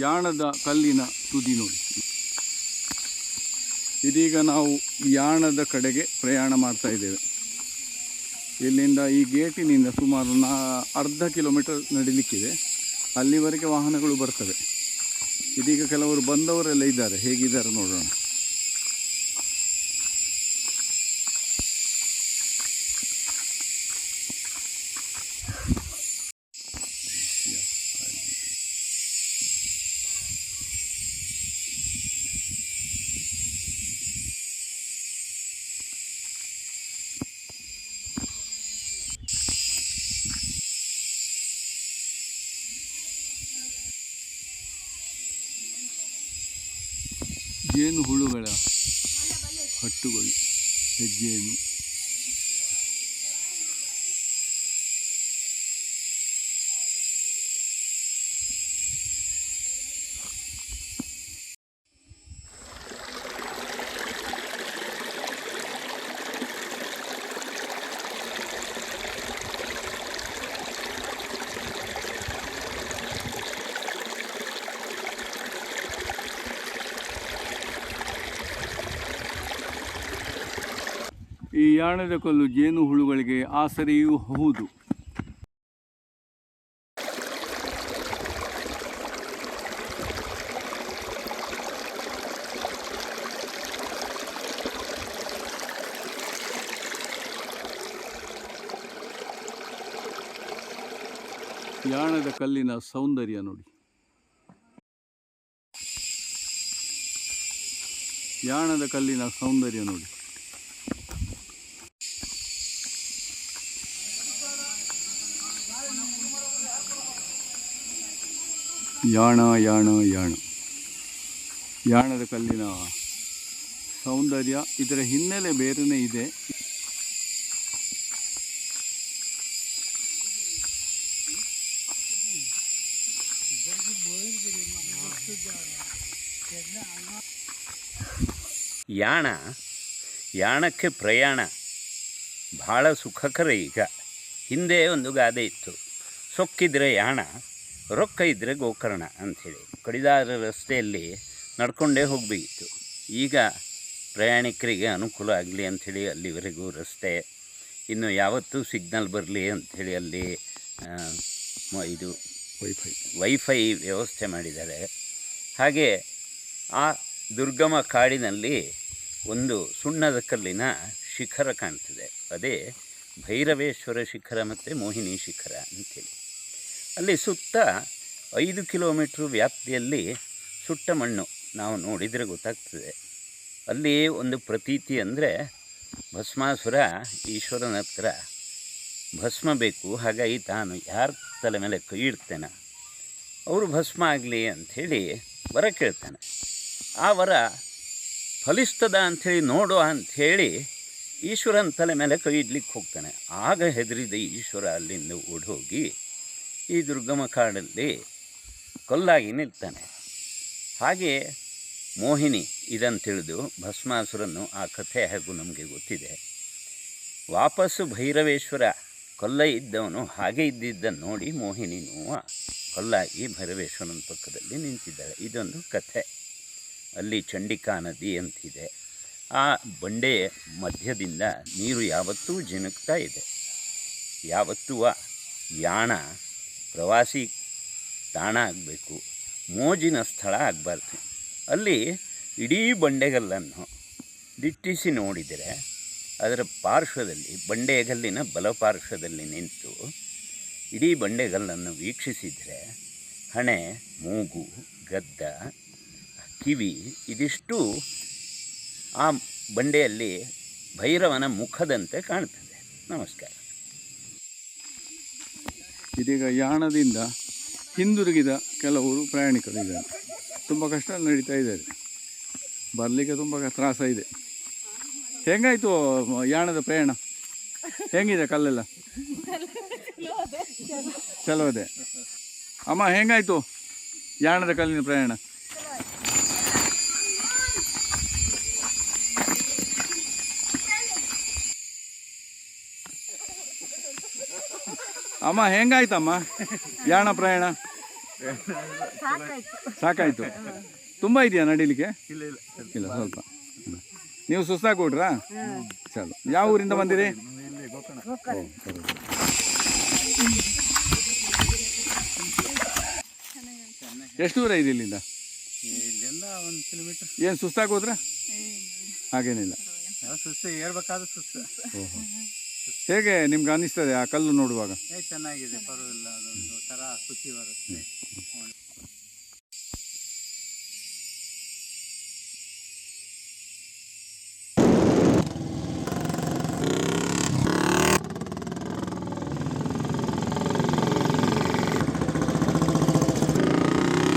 ಯಾಣದ ಕಲ್ಲಿನ ತುದಿ ನೋಡಿ. ಇದೀಗ ನಾವು ಯಾಣದ ಕಡೆಗೆ ಪ್ರಯಾಣ ಮಾಡ್ತಾ ಇದ್ದೇವೆ. ಇಲ್ಲಿಂದ ಈ ಗೇಟಿನಿಂದ ಸುಮಾರು ನಾ, ಅರ್ಧ ಕಿಲೋಮೀಟರ್ ನಡಿಲಿಕ್ಕಿದೆ. ಅಲ್ಲಿವರೆಗೆ ವಾಹನಗಳು ಬರ್ತವೆ. ಇದೀಗ ಕೆಲವರು ಬಂದವರೆಲ್ಲ ಇದ್ದಾರೆ. ಹೇಗಿದ್ದಾರೆ ನೋಡೋಣ. ಜೇನು ಹುಳುಗಳ ಹಟ್ಟುಗಳು ಹೆಜ್ಜೇನು ಈ ಯಾಣದ ಕಲ್ಲು ಜೇನು ಹುಳುಗಳಿಗೆ ಆಸರೆಯೂ ಹೌದು. ಯಾಣದ ಕಲ್ಲಿನ ಸೌಂದರ್ಯ ನೋಡಿ. ಯಾಣದ ಕಲ್ಲಿನ ಸೌಂದರ್ಯ ನೋಡಿ. ಯಾಣ ಯಾಣ. ಯಾಣ ಯಾಣದ ಕಲ್ಲಿನ ಸೌಂದರ್ಯ ಇದರ ಹಿನ್ನೆಲೆ ಬೇರೆನೇ ಇದೆ. ಯಾಣ, ಯಾಣಕ್ಕೆ ಪ್ರಯಾಣ. ಭಾಳ ಸುಖಕರ ಈಗ. ಹಿಂದೆ ಒಂದು ಗಾದೆ ಇತ್ತು. ಸೊಕ್ಕಿದ್ರೆ ಯಾಣ ರೊಕ್ಕ ಇದ್ದರೆ ಗೋಕರ್ಣ ಅಂಥೇಳಿ ಕಡಿದಾರ ರಸ್ತೆಯಲ್ಲಿ ನಡ್ಕೊಂಡೇ ಹೋಗಬೇಕಿತ್ತು. ಈಗ ಪ್ರಯಾಣಿಕರಿಗೆ ಅನುಕೂಲ ಆಗಲಿ ಅಂಥೇಳಿ ಅಲ್ಲಿವರೆಗೂ ರಸ್ತೆ. ಇನ್ನು ಯಾವತ್ತೂ ಸಿಗ್ನಲ್ ಬರಲಿ ಅಂಥೇಳಿ ಅಲ್ಲಿ ಇದು ವೈಫೈ ವೈಫೈ ವ್ಯವಸ್ಥೆ ಮಾಡಿದ್ದಾರೆ. ಹಾಗೆ ಆ ದುರ್ಗಮ ಕಾಡಿನಲ್ಲಿ ಒಂದು ಸುಣ್ಣದ ಕಲ್ಲಿನ ಶಿಖರ ಕಾಣ್ತದೆ. ಅದೇ ಭೈರವೇಶ್ವರ ಶಿಖರ ಮತ್ತು ಮೋಹಿನಿ ಶಿಖರ ಅಂತೇಳಿ ಅಲ್ಲಿ ಸುತ್ತ ಐದು ಕಿಲೋಮೀಟ್ರ್ ವ್ಯಾಪ್ತಿಯಲ್ಲಿ ಸುಟ್ಟ ಮಣ್ಣು ನಾವು ನೋಡಿದರೆ ಗೊತ್ತಾಗ್ತದೆ. ಅಲ್ಲಿ ಒಂದು ಪ್ರತೀತಿ ಅಂದರೆ ಭಸ್ಮಾಸುರ ಈಶ್ವರನ ಹತ್ರ ಭಸ್ಮ ಬೇಕು, ಹಾಗಾಗಿ ತಾನು ಯಾರ ತಲೆ ಮೇಲೆ ಕೈ ಇಡ್ತೇನೆ? ಅವರು ಭಸ್ಮ ಆಗಲಿ ಅಂಥೇಳಿ ವರ ಕೇಳ್ತಾನೆ. ಆ ವರ ಫಲಿಸ್ತದ ಅಂಥೇಳಿ ನೋಡು ಅಂಥೇಳಿ ಈಶ್ವರನ ತಲೆ ಮೇಲೆ ಕೈ ಇಡ್ಲಿಕ್ಕೆ ಹೋಗ್ತಾನೆ. ಆಗ ಹೆದರಿದ ಈಶ್ವರ ಅಲ್ಲಿಂದ ಓಡೋಗಿ ಈ ದುರ್ಗಮ ಕಾಡಲ್ಲಿ ಕೊಲ್ಲಾಗಿ ನಿಲ್ತಾನೆ. ಹಾಗೆ ಮೋಹಿನಿ ಇದನ್ನು ತಿಳಿದು ಭಸ್ಮಾಸುರನ್ನು ಆ ಕಥೆ ಹಾಗೂ ನಮಗೆ ಗೊತ್ತಿದೆ. ವಾಪಸ್ಸು ಭೈರವೇಶ್ವರ ಕೊಲ್ಲ ಇದ್ದವನು ಹಾಗೆ ಇದ್ದಿದ್ದನ್ನು ನೋಡಿ ಮೋಹಿನಿನೂ ಕೊಲ್ಲಾಗಿ ಭೈರವೇಶ್ವರನ ಪಕ್ಕದಲ್ಲಿ ನಿಂತಿದ್ದಾಳೆ. ಇದೊಂದು ಕಥೆ. ಅಲ್ಲಿ ಚಂಡಿಕಾ ನದಿ ಅಂತಿದೆ. ಆ ಬಂಡೆಯ ಮಧ್ಯದಿಂದ ನೀರು ಯಾವತ್ತೂ ಜಿನುಕ್ತಾ ಇದೆ. ಯಾವತ್ತೂ ಯಾಣ ಪ್ರವಾಸಿ ತಾಣ ಆಗಬೇಕು. ಮೋಜಿನ ಸ್ಥಳ ಆಗಬಾರ್ದು. ಅಲ್ಲಿ ಇಡೀ ಬಂಡೆಗಲ್ಲನ್ನು ದಿಟ್ಟಿಸಿ ನೋಡಿದರೆ ಅದರ ಪಾರ್ಶ್ವದಲ್ಲಿ, ಬಂಡೆಗಲ್ಲಿನ ಬಲಪಾರ್ಶ್ವದಲ್ಲಿ ನಿಂತು ಇಡೀ ಬಂಡೆಗಲ್ಲನ್ನು ವೀಕ್ಷಿಸಿದರೆ ಹಣೆ, ಮೂಗು, ಗದ್ದ, ಕಿವಿ ಇದಿಷ್ಟು ಆ ಬಂಡೆಯಲ್ಲಿ ಭೈರವನ ಮುಖದಂತೆ ಕಾಣ್ತದೆ. ನಮಸ್ಕಾರ. ಇದೀಗ ಯಾಣದಿಂದ ಹಿಂದಿರುಗಿದ ಕೆಲವರು ಪ್ರಯಾಣಿಕರು ಇದ್ದಾರೆ. ತುಂಬ ಕಷ್ಟ ನಡೀತಾ ಇದ್ದಾರೆ ಬರಲಿಕ್ಕೆ ತುಂಬ ತ್ರಾಸ ಇದೆ. ಹೆಂಗಾಯಿತು ಯಾಣದ ಪ್ರಯಾಣ? ಹೆಂಗಿದೆ ಕಲ್ಲೆಲ್ಲ? ಚಲೋ ಇದೆ ಅಮ್ಮ ಹೆಂಗಾಯಿತು ಯಾಣದ ಕಲ್ಲಿನ ಪ್ರಯಾಣ? ಅಮ್ಮ ಹೆಂಗಾಯ್ತಮ್ಮ? ಯಾಣ ಪ್ರಯಾಣ? ಸಾಕಾಯ್ತು. ತುಂಬ ಇದೆಯಾ ನಡಿಲಿಕ್ಕೆ? ಇಲ್ಲ ಇಲ್ಲ. ಇಲ್ಲ ಸ್ವಲ್ಪ. ನೀವು ಸುಸ್ತಾಗ್ಬಿಟ್ರಾ ಚಲೋ. ಯಾವ ಊರಿಂದ ಬಂದಿರಿ. ಎಷ್ಟು ದೂರ ಇದೆ ಇಲ್ಲಿಂದ? ಏನು ಸುಸ್ತಾಗೋದ್ರ ಹಾಗೇನಿಲ್ಲ. ಯಾವ ಸುಸ್ತು ಏರ್ಬೇಕಾದ್ರೆ ಸುಸ್ತು. ಓಹೋ. ಹೇಗೆ ನಿಮ್ಗೆ ಅನಿಸ್ತದೆ ಆ ಕಲ್ಲು ನೋಡುವಾಗ? ಚೆನ್ನಾಗಿದೆ ಪರವಾಗಿಲ್ಲ ಅದೊಂದು ಥರ ಖುಷಿ ಬರುತ್ತೆ.